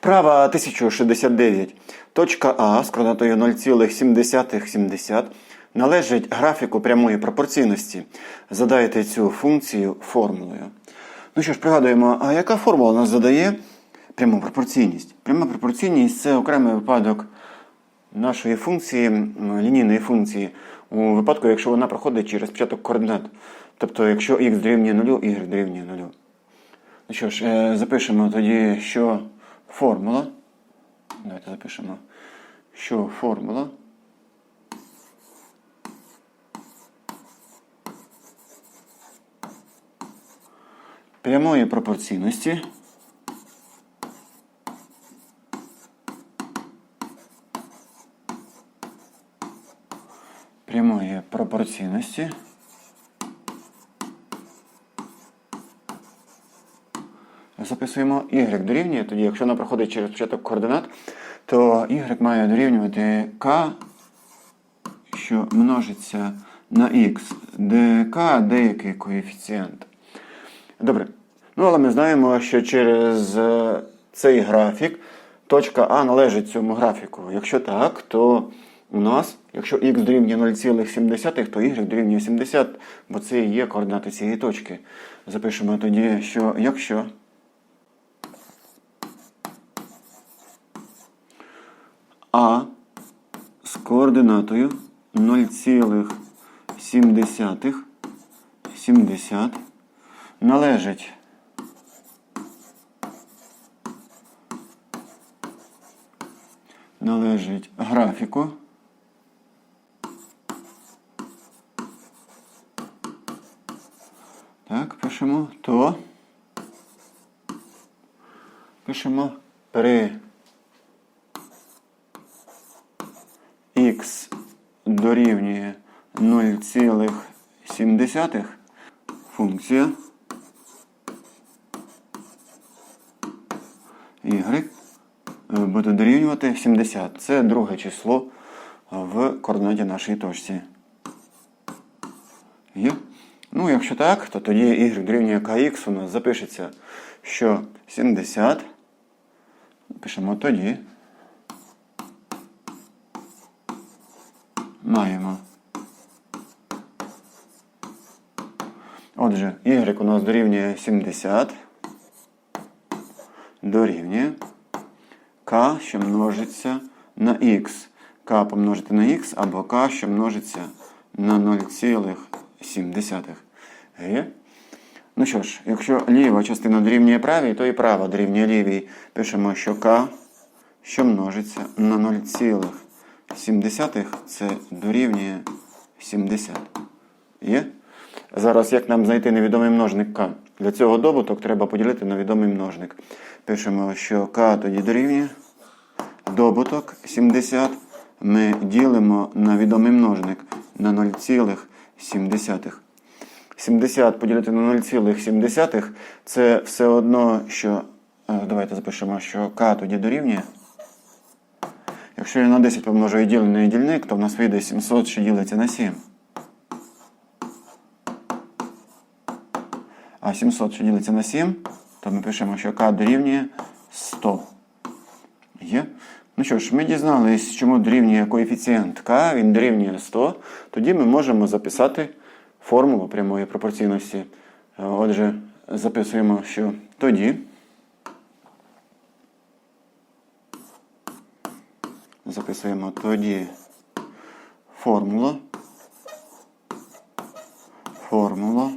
Вправа 1069. Точка А з координатою 0,770 належить графіку прямої пропорційності. Задайте цю функцію формулою. Ну що ж, пригадуємо, а яка формула нас задає пряму пропорційність? Пряма пропорційність це окремий випадок нашої функції, лінійної функції, у випадку, якщо вона проходить через початок координат. Тобто, якщо х дорівнює 0, y дорівнює 0. Ну що ж, е, запишемо тоді, що формула. Давайте запишемо, що формула. Прямої пропорційності. Прямої пропорційності. Записуємо y дорівнює, тоді, якщо вона проходить через початок координат, то y має дорівнювати k, що множиться на x, де k деякий коефіцієнт. Добре. Ну, але ми знаємо, що через е, цей графік точка А належить цьому графіку. Якщо так, то у нас, якщо х дорівнює 0,7, то y дорівнює 70, бо це і є координати цієї точки. Запишемо тоді, що якщо А з координатою 0,7 70 належить належить графіку Так, пишемо то пишемо при х дорівнює 0,7 функція y буде дорівнювати 70. Це друге число в координаті нашої точці. Є? Ну, якщо так, то тоді y дорівнює kx у нас запишеться, що 70. Пишемо тоді. Маємо. Отже, y у нас дорівнює 70. Дорівнює k, що множиться на x. k помножити на x або k, що множиться на 0,7. Є? Ну що ж, якщо ліва частина дорівнює правій, то і права дорівнює лівій. Пишемо, що k, що множиться на 0,7, це дорівнює 70. Є? Зараз як нам знайти невідомий множник k? Для цього добуток треба поділити на відомий множник. Пишемо, що k тоді дорівнює добуток 70. Ми ділимо на відомий множник на 0,7. 70 поділити на 0,7 це все одно, що. е, Давайте запишемо, що k тоді дорівнює. Якщо я на 10 помножу і ділений дільник, то в нас вийде 700, що ділиться на 7. А 700, що ділиться на 7, то ми пишемо, що k дорівнює 100. Є? Ну що ж, ми дізнались, чому дорівнює коефіцієнт k, він дорівнює 100. Тоді ми можемо записати формулу прямої пропорційності. Отже, записуємо, що тоді записуємо тоді формула. Формула.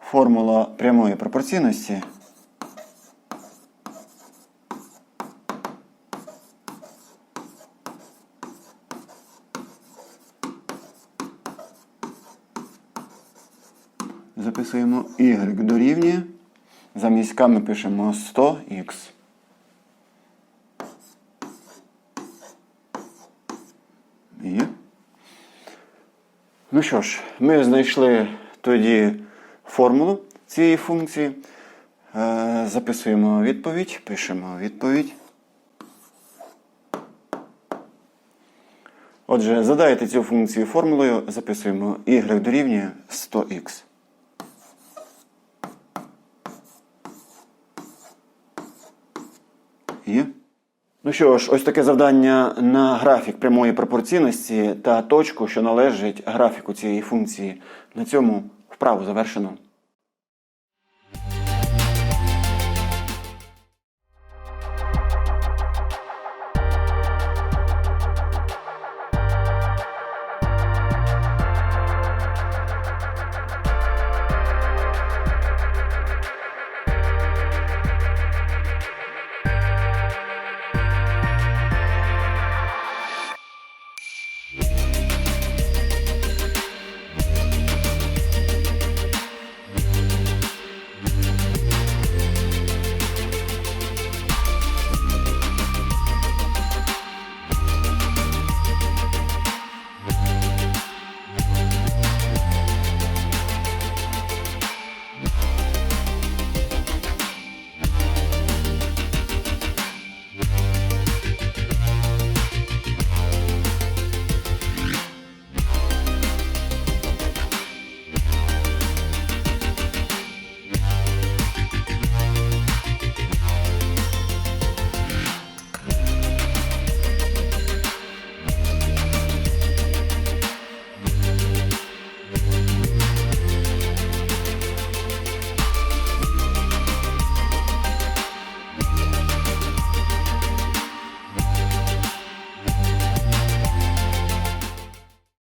Формула прямої пропорційності. Записуємо y дорівнює. Замість k ми пишемо 100х. Є. Ну що ж, ми знайшли тоді формулу цієї функції. Е, Записуємо відповідь, пишемо відповідь. Отже, задайте цю функцію формулою, записуємо y дорівнює 100х. І. Ну що ж, ось таке завдання на графік прямої пропорційності та точку, що належить графіку цієї функції. На цьому вправу завершено.